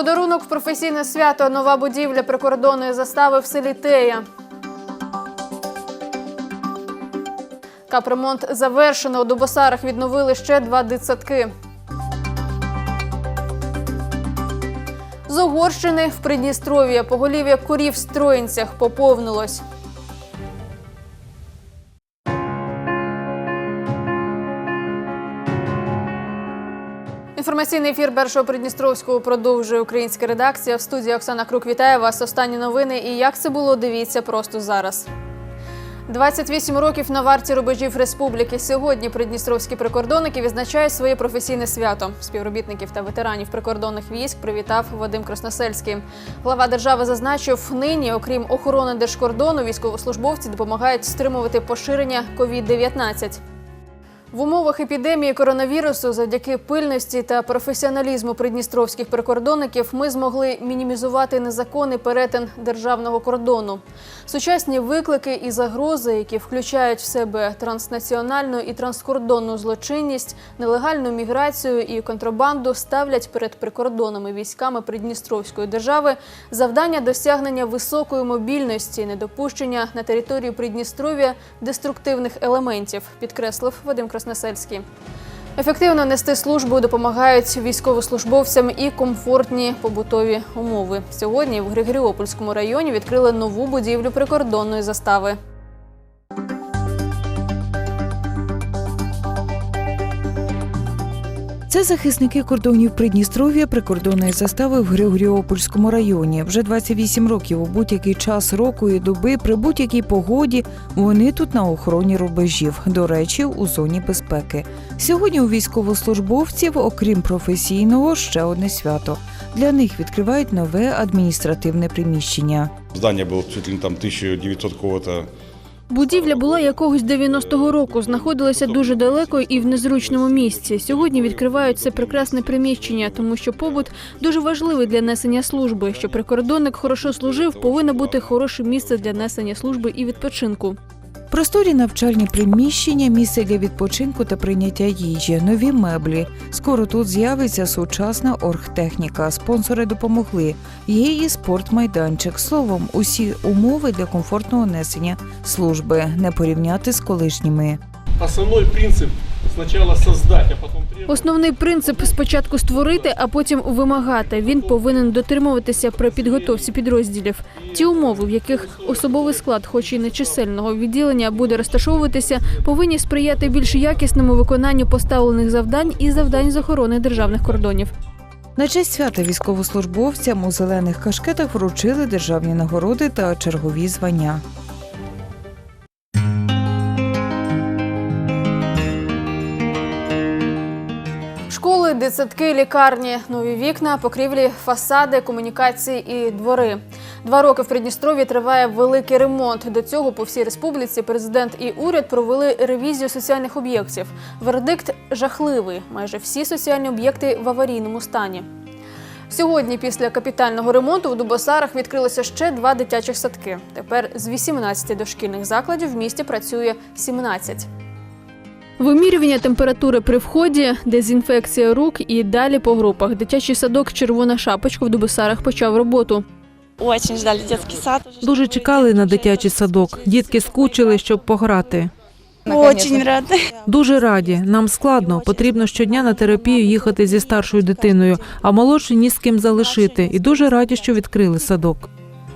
Подарунок в професійне свято. Нова будівля прикордонної застави в селі Тея. Капремонт завершено. У Дубосарах відновили ще два дитсадки. З Угорщини в Придністров'я поголів'я курів в Строїнцях поповнилось. Інформаційний ефір першого Придністровського продовжує українська редакція. В студії Оксана Крук вітає вас. Останні новини. І як це було, дивіться просто зараз. 28 років на варті рубежів республіки. Сьогодні придністровські прикордонники відзначають своє професійне свято. Співробітників та ветеранів прикордонних військ привітав Вадим Красносельський. Глава держави зазначив, нині, окрім охорони держкордону, військовослужбовці допомагають стримувати поширення COVID-19. В умовах епідемії коронавірусу, завдяки пильності та професіоналізму придністровських прикордонників, ми змогли мінімізувати незаконний перетин державного кордону. Сучасні виклики і загрози, які включають в себе транснаціональну і транскордонну злочинність, нелегальну міграцію і контрабанду, ставлять перед прикордонними військами Придністровської держави завдання досягнення високої мобільності, недопущення на територію Придністров'я деструктивних елементів, підкреслив Вадим Красносельський. Ефективно нести службу допомагають військовослужбовцям і комфортні побутові умови. Сьогодні в Григоріопольському районі відкрили нову будівлю прикордонної застави. Це захисники кордонів Придністров'я прикордонної застави в Григоріопольському районі. Вже 28 років у будь-який час року і доби, при будь-якій погоді, вони тут на охороні рубежів. До речі, у зоні безпеки. Сьогодні у військовослужбовців, окрім професійного, ще одне свято. Для них відкривають нове адміністративне приміщення. Здание было чуть ли там 1900 какого-то. Будівля була якогось 90-го року, знаходилася дуже далеко і в незручному місці. Сьогодні відкривають це прекрасне приміщення, тому що побут дуже важливий для несення служби. Щоб прикордонник хорошо служив, повинно бути хороше місце для несення служби і відпочинку. Просторі навчальні приміщення, місце для відпочинку та прийняття їжі, нові меблі. Скоро тут з'явиться сучасна оргтехніка. Спонсори допомогли. Є і спортмайданчик. Словом, усі умови для комфортного несення служби не порівняти з колишніми. Основний принцип спочатку створити, а требовать. Основний принцип спочатку створити, а потім вимагати. Він повинен дотримуватися при підготовці підрозділів. Ті умови, в яких особовий склад, хоч і нечисельного відділення, буде розташовуватися, повинні сприяти більш якісному виконанню поставлених завдань і завдань з охорони державних кордонів. На честь свята військовослужбовцям у зелених кашкетах вручили державні нагороди та чергові звання. Школи, дитсадки, лікарні, нові вікна, покрівлі, фасади, комунікації і двори. Два роки в Придністров'ї триває великий ремонт. До цього по всій республіці президент і уряд провели ревізію соціальних об'єктів. Вердикт жахливий. Майже всі соціальні об'єкти в аварійному стані. Сьогодні, після капітального ремонту, в Дубосарах відкрилося ще два дитячих садки. Тепер з 18 дошкільних закладів в місті працює 17. Вимірювання температури при вході, дезінфекція рук і далі по групах. Дитячий садок Червона шапочка в Дубосарах почав роботу. Очень ждали детский сад. Дуже чекали на дитячий садок. Дітки скучили, щоб пограти. Очень рада. Дуже раді. Нам складно. Потрібно щодня на терапію їхати зі старшою дитиною, а молодшу ні з ким залишити. І дуже раді, що відкрили садок.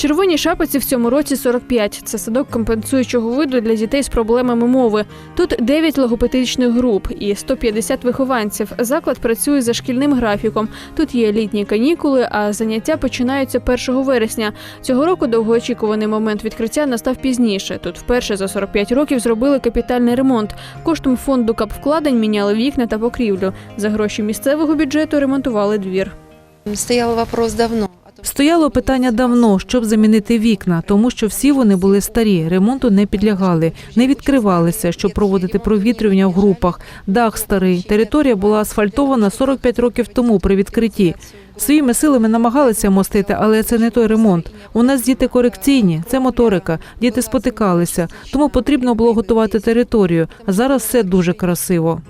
Червоній шапоці в цьому році 45. Це садок компенсуючого виду для дітей з проблемами мови. Тут 9 логопедичних груп і 150 вихованців. Заклад працює за шкільним графіком. Тут є літні канікули, а заняття починаються 1 вересня. Цього року довгоочікуваний момент відкриття настав пізніше. Тут вперше за 45 років зробили капітальний ремонт. Коштом фонду капвкладень міняли вікна та покрівлю. За гроші місцевого бюджету ремонтували двір. Стоял вопрос давно. Стояло питання давно, щоб замінити вікна, тому що всі вони були старі, ремонту не підлягали, не відкривалися, щоб проводити провітрювання в групах. Дах старий. Територія була асфальтована 45 років тому при відкритті. Своїми силами намагалися мостити, але це не той ремонт. У нас діти корекційні, це моторика. Діти спотикалися, тому потрібно було готувати територію. Зараз все дуже красиво.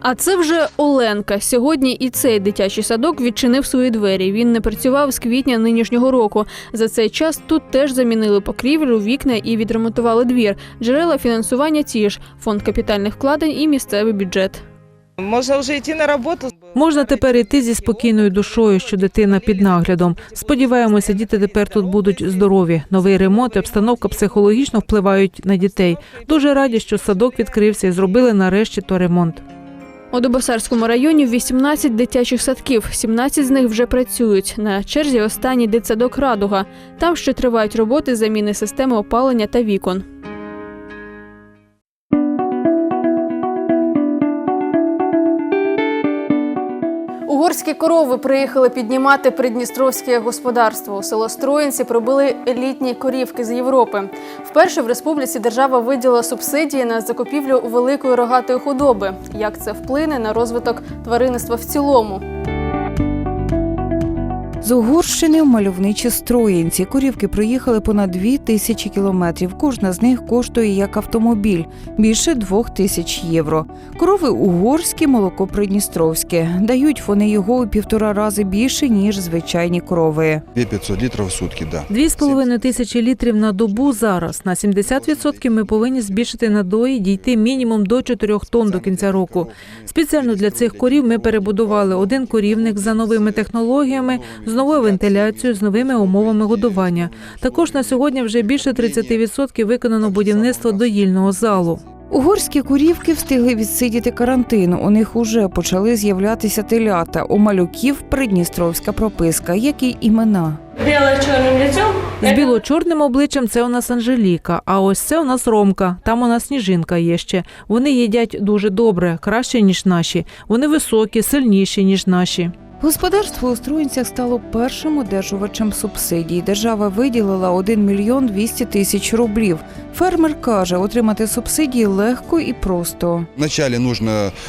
А це вже Оленка. Сьогодні і цей дитячий садок відчинив свої двері. Він не працював з квітня нинішнього року. За цей час тут теж замінили покрівлю, вікна і відремонтували двір. Джерела фінансування ті ж фонд капітальних вкладень і місцевий бюджет. Можно уже идти на работу. Можна тепер йти зі спокійною душою, що дитина під наглядом. Сподіваємося, діти тепер тут будуть здорові. Новий ремонт і обстановка психологічно впливають на дітей. Дуже раді, що садок відкрився і зробили нарешті то ремонт. У Дубосарському районі 18 дитячих садків, 17 з них вже працюють. На черзі останній дитсадок Радуга. Там ще тривають роботи заміни системи опалення та вікон. Угорські корови приїхали піднімати придністровське господарство. У село Строїнці прибули елітні корівки з Європи. Вперше в республіці держава виділила субсидії на закупівлю великої рогатої худоби. Як це вплине на розвиток тваринництва в цілому? З Угорщини в мальовничі Строїнці. Корівки проїхали понад дві тисячі кілометрів. Кожна з них коштує як автомобіль більше двох тисяч євро. Корови угорські, молоко придністровське. Дають вони його у півтора рази більше ніж звичайні корови. 2500 литров в сутки, да. Дві з половиною тисячі літрів на добу зараз. На 70% ми повинні збільшити надої, дійти мінімум до 4 тонн до кінця року. Спеціально для цих корів ми перебудували один корівник за новими технологіями, з новою вентиляцією, з новими умовами годування. Також на сьогодні вже більше 30% виконано будівництво доїльного залу. Угорські курівки встигли відсидіти карантин. У них уже почали з'являтися телята. У малюків придністровська прописка, як і імена. З біло-чорним обличчям це у нас Анжеліка, а ось це у нас Ромка. Там у нас сніжинка є ще. Вони їдять дуже добре, краще ніж наші. Вони високі, сильніші ніж наші. Господарство у Струїнцях стало першим одержувачем субсидій. Держава виділила 1 мільйон 200 тисяч рублів. Фермер каже, отримати субсидії легко і просто.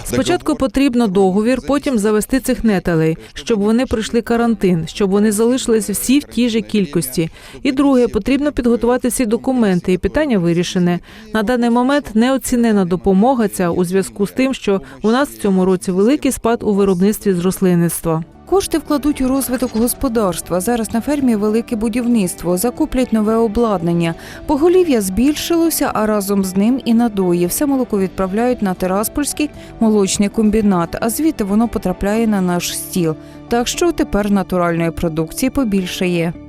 Спочатку потрібно договір, потім завести цих нетелей, щоб вони пройшли карантин, щоб вони залишились всі в тій же кількості. І друге, потрібно підготувати всі документи, і питання вирішене. На даний момент неоцінена допомога ця у зв'язку з тим, що у нас в цьому році великий спад у виробництві з рослинництва. Кошти вкладуть у розвиток господарства. Зараз на фермі велике будівництво, закуплять нове обладнання. Поголів'я збільшилося, а разом з ним і надої. Все молоко відправляють на Тераспольський молочний комбінат, а звідти воно потрапляє на наш стіл. Так що тепер натуральної продукції побільшає. У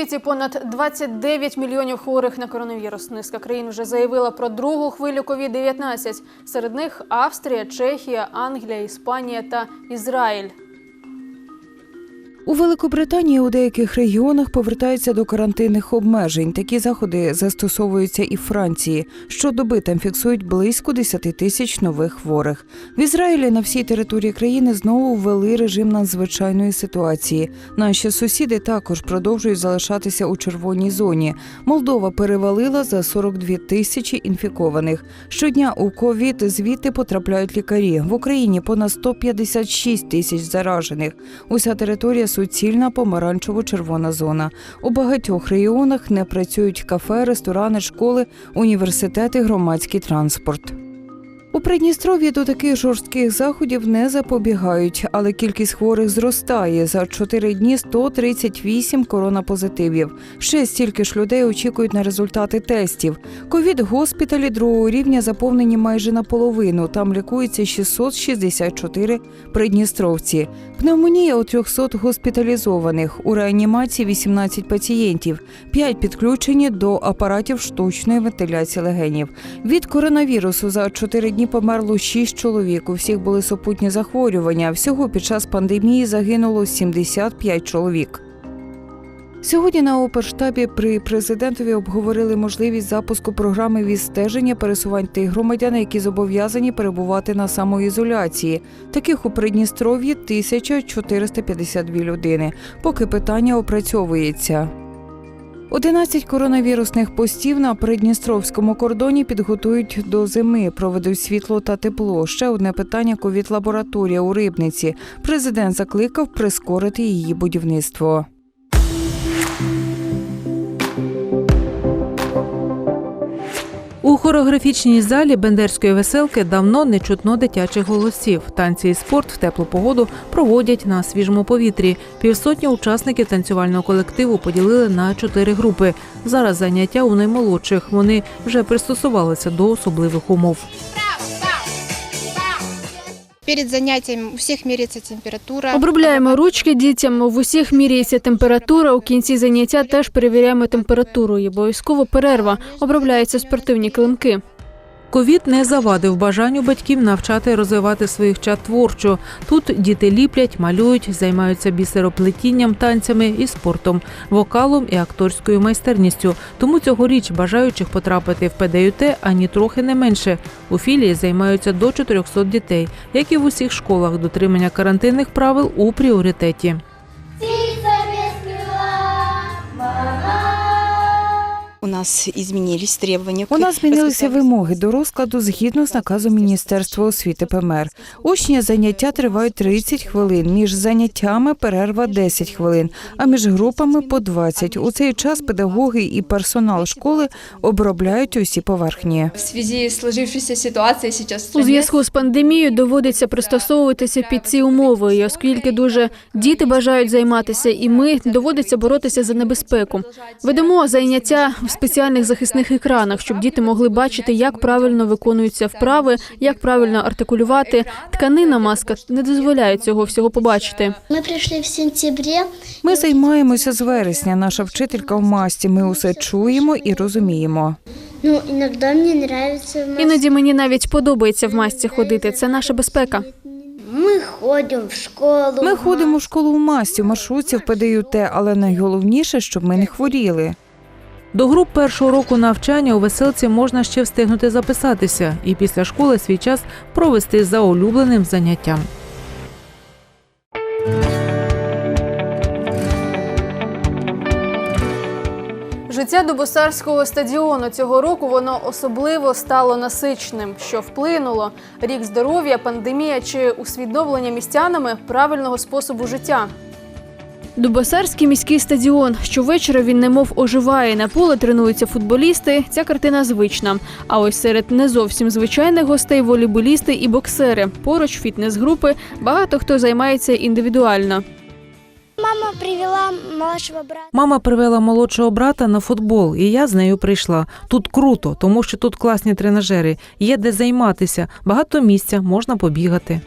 світі понад 29 мільйонів хворих на коронавірус. Низка країн вже заявила про другу хвилю COVID-19. Серед них Австрія, Чехія, Англія, Іспанія та Ізраїль. У Великобританії у деяких регіонах повертаються до карантинних обмежень. Такі заходи застосовуються і в Франції. Щодоби там фіксують близько 10 тисяч нових хворих. В Ізраїлі на всій території країни знову ввели режим надзвичайної ситуації. Наші сусіди також продовжують залишатися у червоній зоні. Молдова перевалила за 42 тисячі інфікованих. Щодня у ковід звідти потрапляють лікарі. В Україні понад 156 тисяч заражених. Уся територія суцільна помаранчево-червона зона. У багатьох регіонах не працюють кафе, ресторани, школи, університети, громадський транспорт. У Придністров'ї до таких жорстких заходів не запобігають, але кількість хворих зростає. За чотири дні 138 коронапозитивів. Ще стільки ж людей очікують на результати тестів. Ковід госпіталі другого рівня заповнені майже наполовину. Там лікується 664 придністровці. Пневмонія у 300 госпіталізованих. У реанімації 18 пацієнтів. 5 підключені до апаратів штучної вентиляції легенів. Від коронавірусу за 4 дні померло 6 чоловік. У всіх були супутні захворювання. Всього під час пандемії загинуло 75 чоловік. Сьогодні на оперштабі при президентові обговорили можливість запуску програми відстеження пересувань тих громадян, які зобов'язані перебувати на самоізоляції. Таких у Придністров'ї 1452 людини. Поки питання опрацьовується. 11 коронавірусних постів на придністровському кордоні підготують до зими, проведуть світло та тепло. Ще одне питання ковід-лабораторія у Рибниці. Президент закликав прискорити її будівництво. У хореографічній залі бендерської веселки давно не чутно дитячих голосів. Танці і спорт в теплу погоду проводять на свіжому повітрі. Півсотні учасників танцювального колективу поділили на чотири групи. Зараз заняття у наймолодших. Вони вже пристосувалися до особливих умов. Перед занятием у всех меряется температура. Обробляємо ручки дітям. В усіх міряється температура. У кінці заняття теж перевіряємо температуру. І обов'язково перерва. Обробляються спортивні килимки. Ковід не завадив бажанню батьків навчати розвивати своїх чад творчо. Тут діти ліплять, малюють, займаються бісероплетінням, танцями і спортом, вокалом і акторською майстерністю. Тому цьогоріч бажаючих потрапити в ПДЮТ ані трохи не менше. У філії займаються до 400 дітей, як і в усіх школах. Дотримання карантинних правил у пріоритеті. Нас изменились требования. У нас змінилися вимоги до розкладу згідно з наказом Міністерства освіти ПМР. Очні заняття тривають 30 хвилин. Між заняттями перерва 10 хвилин, а між групами по 20. У цей час педагоги і персонал школи обробляють усі поверхні. У зв'язку з пандемією доводиться пристосовуватися під ці умови, і оскільки дуже діти бажають займатися, і ми доводиться боротися за небезпеку. Ведемо заняття в спеціальних захисних екранах, щоб діти могли бачити, як правильно виконуються вправи, як правильно артикулювати. Тканина маска не дозволяє цього всього побачити. Мы пришли в сентябре. Ми займаємося з вересня. Наша вчителька в масті. Ми усе чуємо і розуміємо. Ну, иногда мне нравится. в Мос- Іноді мені навіть подобається в масці ходити. Це наша безпека. Мы ходим в школу. Ми ходимо в школу в масті, в маршрутці в ПДЮТ, але найголовніше, щоб ми не хворіли. До груп першого року навчання у веселці можна ще встигнути записатися і після школи свій час провести за улюбленим заняттям. Життя Дубосарського стадіону цього року воно особливо стало насиченим, що вплинуло рік здоров'я, пандемія чи усвідомлення містянами правильного способу життя. Дубосарський міський стадіон. Щовечора він немов оживає. На поле тренуються футболісти. Ця картина звична. А ось серед не зовсім звичайних гостей волейболісти і боксери. Поруч фітнес-групи багато хто займається індивідуально. Мама привела младшего брата. Мама привела молодшого брата на футбол, і я з нею прийшла. Тут круто, тому що тут класні тренажери, є де займатися, багато місця, можна побігати.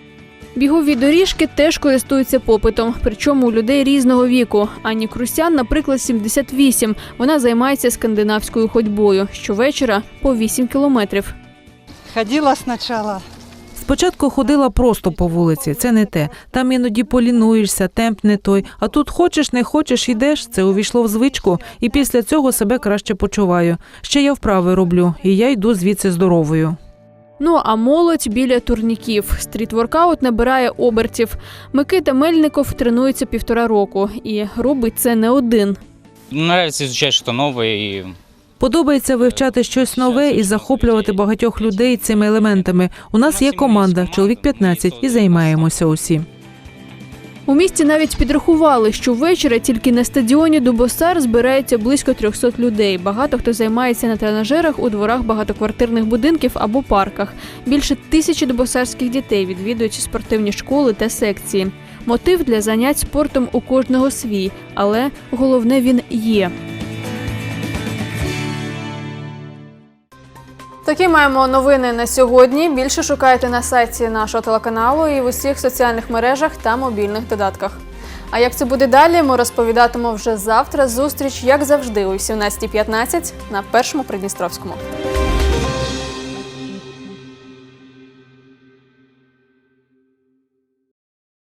Бігові доріжки теж користуються попитом, причому у людей різного віку. Ані Крусян, наприклад, 78. Вона займається скандинавською ходьбою. Щовечора по 8 кілометрів. Ходила сначала. Спочатку ходила просто по вулиці, це не те. Там іноді полінуєшся, темп не той. А тут хочеш, не хочеш, йдеш. Це увійшло в звичку, і після цього себе краще почуваю. Ще я вправи роблю, і я йду звідси здоровою. Ну а молодь біля турніків. Стріт-воркаут набирає обертів. Микита Мельников тренується півтора року і робить це не один. Нравиться звичайно, що нове і Подобається вивчати щось нове і захоплювати багатьох людей цими елементами. У нас є команда, чоловік 15, і займаємося усі. У місті навіть підрахували, що ввечері тільки на стадіоні Дубосар збирається близько 300 людей. Багато хто займається на тренажерах у дворах багатоквартирних будинків або парках. Більше тисячі дубосарських дітей відвідують спортивні школи та секції. Мотив для занять спортом у кожного свій, але головне він є. Такі маємо новини на сьогодні. Більше шукайте на сайті нашого телеканалу і в усіх соціальних мережах та мобільних додатках. А як це буде далі, ми розповідатимемо вже завтра. Зустріч, як завжди, о 17.15 на першому Придністровському.